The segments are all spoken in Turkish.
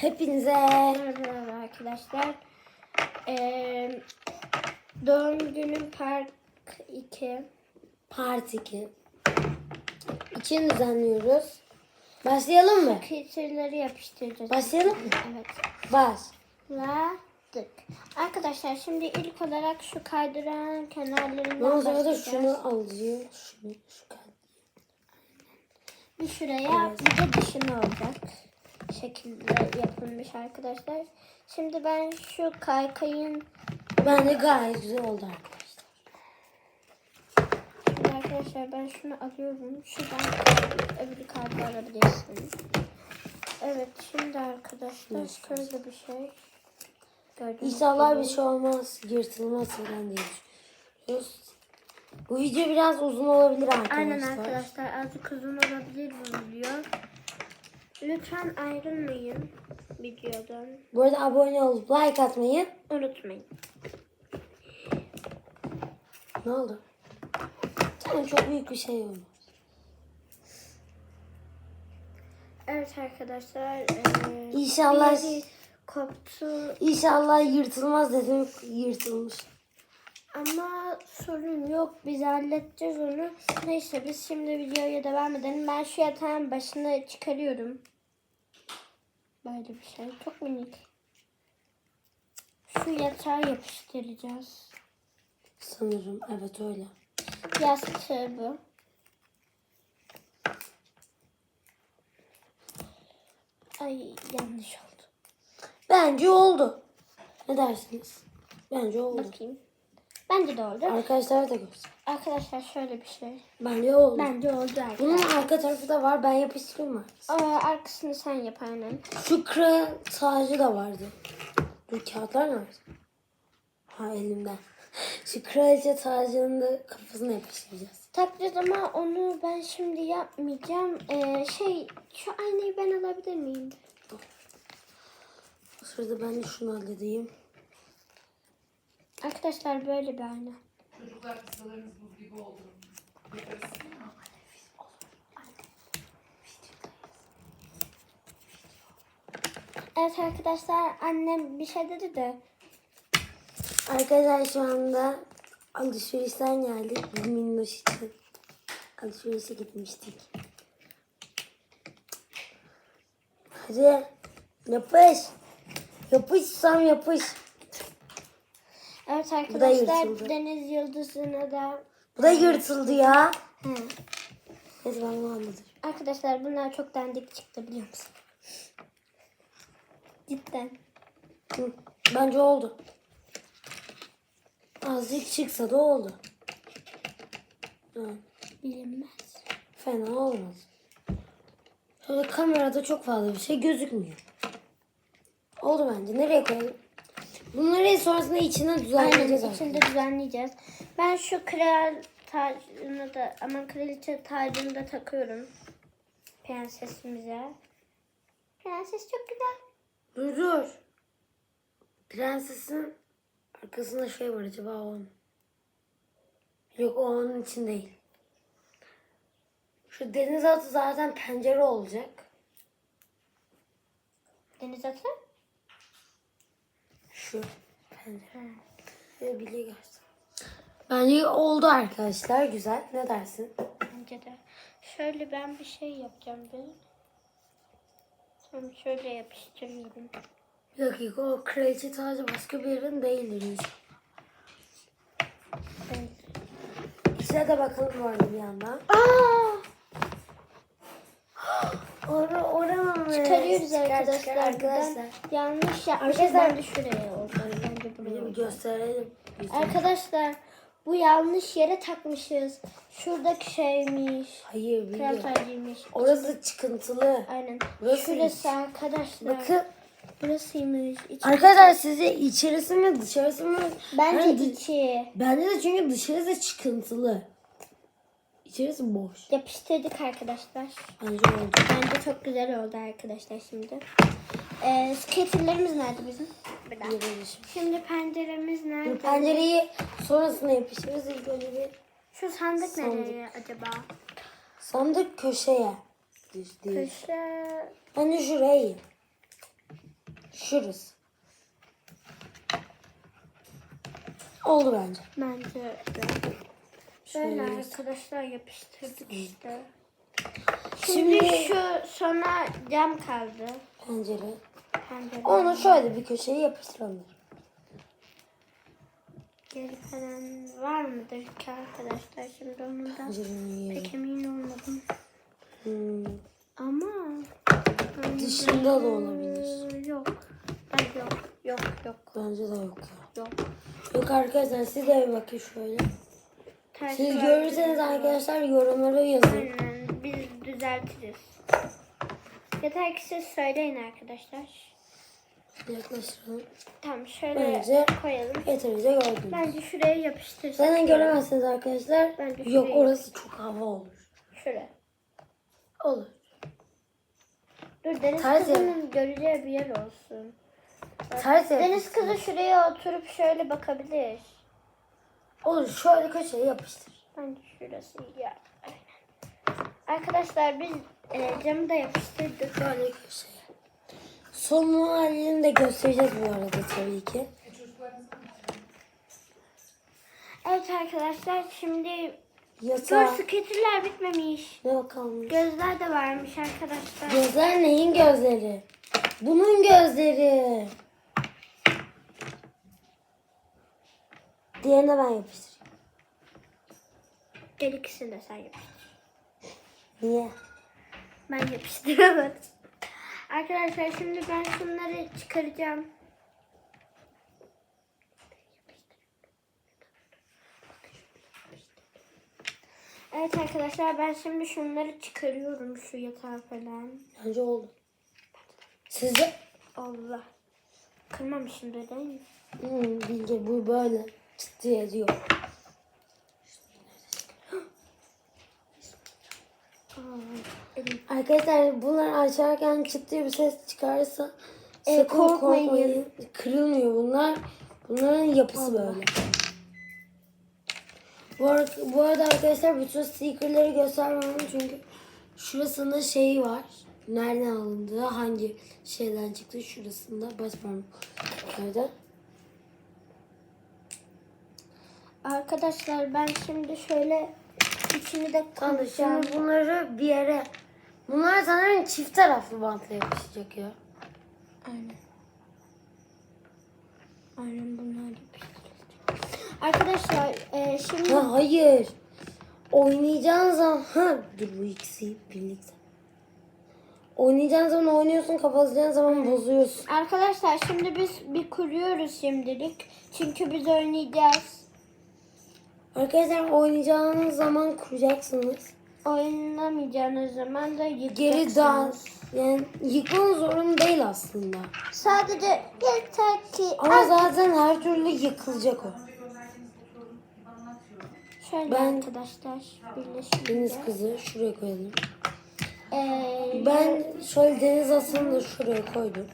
Hepinize Merhaba arkadaşlar. Ee, doğum günüm Park 2. part 2 için düzenliyoruz. Başlayalım mı? Kültürleri yapıştıracağız. Başlayalım mı? Evet. Başladık. Arkadaşlar şimdi ilk olarak şu kaydıran kenarlarından Ben sırada başlayacağız. şunu alacağım. Şunu, şu kadar. Bir şuraya bir de dışına olacak. Şekilde yapılmış arkadaşlar. Şimdi ben şu kaykayın Bence gayet güzel oldu arkadaşlar. Şimdi arkadaşlar ben şunu alıyorum. Şuradan öbür kartı alabilirsiniz. Evet şimdi arkadaşlar şöyle bir şey. Gördüğünüz İnşallah gibi. bir şey olmaz. Yırtılmaz falan diye. Bu video biraz uzun olabilir arkadaşlar. Aynen arkadaşlar azıcık uzun olabilir bu video. Lütfen ayrılmayın videodan. Bu arada abone olup like atmayı Unutmayın. ne oldu? Tamam çok büyük bir şey olmaz. Evet arkadaşlar. eee, İnşallah koptu İnşallah yırtılmaz dedim yırtılmış. Ama sorun yok. Biz halledeceğiz onu. Neyse biz şimdi videoya devam edelim. Ben şu yatağın başına çıkarıyorum. Böyle bir şey. Çok minik. Şu yatağa yapıştıracağız. Sanırım evet öyle. Yastığı bu. Ay yanlış oldu. Bence oldu. Ne dersiniz? Bence oldu. Bakayım. Bence de oldu. Arkadaşlar da görsün. Arkadaşlar şöyle bir şey. Bence oldu. Bence oldu arkadaşlar. Bunun arka tarafı da var. Ben yapıştırayım mı? Aa, arkasını sen yap aynen. Şu kre tacı da vardı. Dur kağıtlar nerede? Ha elimden. Şu kraliçe tacının da kafasına yapıştıracağız. Takacağız ama onu ben şimdi yapmayacağım. Ee, şey şu aynayı ben alabilir miyim? O sırada ben de şunu halledeyim. Arkadaşlar böyle bir ayna. Çocuklar kısalarınız buz gibi oldu. Evet arkadaşlar annem bir şey dedi de. Arkadaşlar şu anda alışverişten geldik. Biz minnoş için alışverişe gitmiştik. Hadi yapış. Yapış Sam yapış. Evet da arkadaşlar yırtıldı. deniz yıldızını da. Bu da yırtıldı ya. Hı. Ben bunu anladım. Arkadaşlar bunlar çok dandik çıktı biliyor musun? Cidden. Hı, Bence oldu. Azıcık çıksa da oldu. Hı, Bilinmez. fena olmaz. Şöyle kamerada çok fazla bir şey gözükmüyor. Oldu bence. Nereye koyalım? Bunları sonrasında içine düzenleyeceğiz. Aynen içinde düzenleyeceğiz. Ben şu kral tacını da aman kraliçe tacını da takıyorum. Prensesimize. Prenses çok güzel. Dur dur. Prensesin arkasında şey var acaba o onun. Yok o onun için değil. Şu deniz atı zaten pencere olacak. Deniz atı. Şu pencere. Bile görsün. Bence oldu arkadaşlar. Güzel. Ne dersin? Bence de. Şöyle ben bir şey yapacağım benim. Tam şöyle yapıştırıyorum. Bir dakika o kraliçe tacı başka bir yerin değildir. Evet. İçine de bakalım bu arada bir yandan. Aa! Ora, oranın Çıkarıyoruz Çıkar, arkadaşlar. çıkar arkadaşlar. Yanlış yapmışız. Arkadaşlar- Ben de şuraya oldu. Bence buraya Bir gösterelim. Arkadaşlar bu yanlış yere takmışız. Şuradaki şeymiş. Hayır tacıymış. Orası çıkıntılı. Aynen. Burası Şurası arkadaşlar. Bakın. Burasıymış. İç- Arkadaşlar sizce içerisi mi dışarısı mı? Bence Yani içi. Bence de çünkü dışarısı çıkıntılı. İçerisi boş. Yapıştırdık arkadaşlar. Bence oldu. Bence çok güzel oldu arkadaşlar şimdi. Ee, skaterlerimiz nerede bizim? Burada. Yürüyüş. Şimdi penceremiz nerede? Bu pencereyi sonrasında yapıştırırız. İlk önce bir Şu sandık, Sandık. nereye acaba? sandık köşeye. Diye. Köşe. Bence şuraya. Şurası. Oldu bence. Bence de. Şöyle Böyle arkadaşlar yapıştırdık işte. Şimdi, Şimdi şu sona cam kaldı. pencere. Pencere. Onu şöyle bir köşeye yapıştıralım. Geri falan var mıdır ki arkadaşlar? Şimdi yeri. pek emin olmadım. Hmm. Ama Dışında da olabilir. Yok. Ben yok. Yok yok Bence de yok ya. yok. Yok arkadaşlar siz de bir bakın şöyle. Ters Siz görürseniz arkadaşlar yorumlara yazın. Aynen. Biz düzeltiriz. Yeter ki siz söyleyin arkadaşlar. Yaklaştıralım. Tamam şöyle Bence- koyalım. Yeterince gördünüz. Bence şuraya yapıştırsak. Zaten göremezsiniz arkadaşlar. Bence Yok şuraya- orası çok hava olur. Şuraya. Olur. Dur deniz Ters kızının göreceği bir yer olsun. Ters Deniz yapıştır. kızı şuraya oturup şöyle bakabilir. Olur şöyle köşeye yapıştır. Bence şurası iyi. Aynen. Arkadaşlar biz e, camı da yapıştırdık. Şöyle köşeye. Son halini de göstereceğiz bu arada tabii ki. Evet arkadaşlar şimdi Yatağı. sketcherler bitmemiş. Ne bakalım. Gözler de varmış arkadaşlar. Gözler neyin gözleri? Bunun gözleri. Diğerine ben yapıştırayım. Gel ikisini de sen yapıştır. Niye? Ben yapıştıramadım. Arkadaşlar şimdi ben şunları çıkaracağım. Evet arkadaşlar ben şimdi şunları çıkarıyorum şu yatağı falan. Bence oldu. Sizce? Allah. Kırmamışım mi? Hmm, Bilge bu böyle elim. Arkadaşlar bunlar açarken çıt diye bir ses çıkarsa E, sakın korkmayın. korkmayın. Kırılmıyor bunlar. Bunların yapısı böyle. Bu arada, bu arada arkadaşlar bütün stickerları göstermem çünkü şurasında şeyi var. Nereden alındığı, hangi şeyden çıktı şurasında baş parmaklarda. Arkadaşlar ben şimdi şöyle içini de koyacağım. şimdi bunları bir yere Bunlar sanırım çift taraflı bantla yapışacak ya. Aynen. Aynen bunlar yapıştırılacak. Arkadaşlar e, şimdi Ha hayır. Oynayacağın zaman ha dur bu ikisi birlikte. Oynayacağın zaman oynuyorsun, kapatacağın zaman bozuyorsun. arkadaşlar şimdi biz bir kuruyoruz şimdilik. Çünkü biz oynayacağız. Arkadaşlar oynayacağınız zaman kuracaksınız. Oynamayacağınız zaman da Geri yıkacaksınız. dağın. Yani yıkmanız zorunda değil aslında. Sadece yeter ki Ama zaten her türlü yıkılacak o. şöyle Ben- arkadaşlar birleşince. Deniz kızı şuraya koyalım. Ee, Ben şöyle deniz asını da şuraya koydum.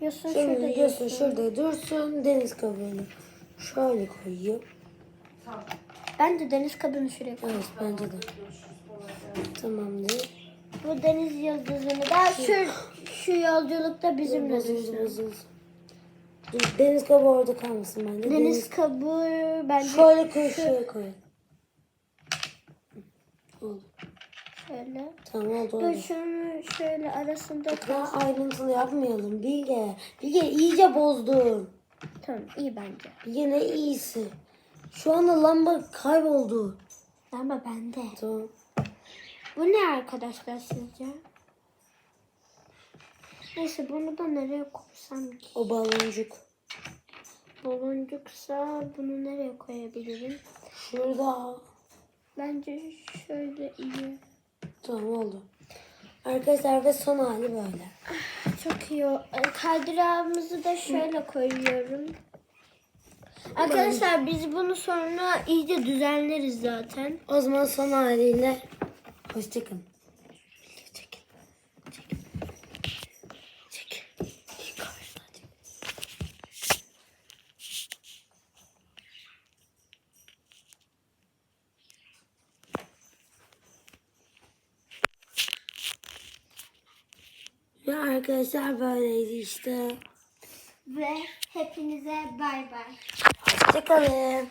Yosun Şimdi şurada yosun. şurada dursun. Deniz kabuğunu şöyle koyayım. Ben de deniz kabını şuraya. Evet bence de. Tamamdır. Bu deniz yıldızını da şu, şu yolculukta bizimle. Dur, deniz kabuğu orada kalmasın bence. Deniz kabuğu bence Şöyle koy şuraya koy. Oldu. şöyle. Tamam oldu Dur oldu. şunu şöyle arasında Daha ayrıntılı yapmayalım Bilge. Bilge iyice bozdun. Tamam iyi bence. Bilge ne iyisi. Şu anda lamba kayboldu. Ama bende. Tamam. Bu ne arkadaşlar sizce? Neyse bunu da nereye koysam ki? O baloncuk. Baloncuksa bunu nereye koyabilirim? Şurada. Bence şöyle iyi. Tamam oldu. Arkadaşlar ve son hali böyle. Çok iyi. o- Kaydırağımızı da şöyle koyuyorum. Arkadaşlar biz bunu sonra iyice düzenleriz zaten. O zaman son haliyle hoşçakalın. Ve arkadaşlar böyleydi işte. Ve hepinize bay bay. Hoşçakalın.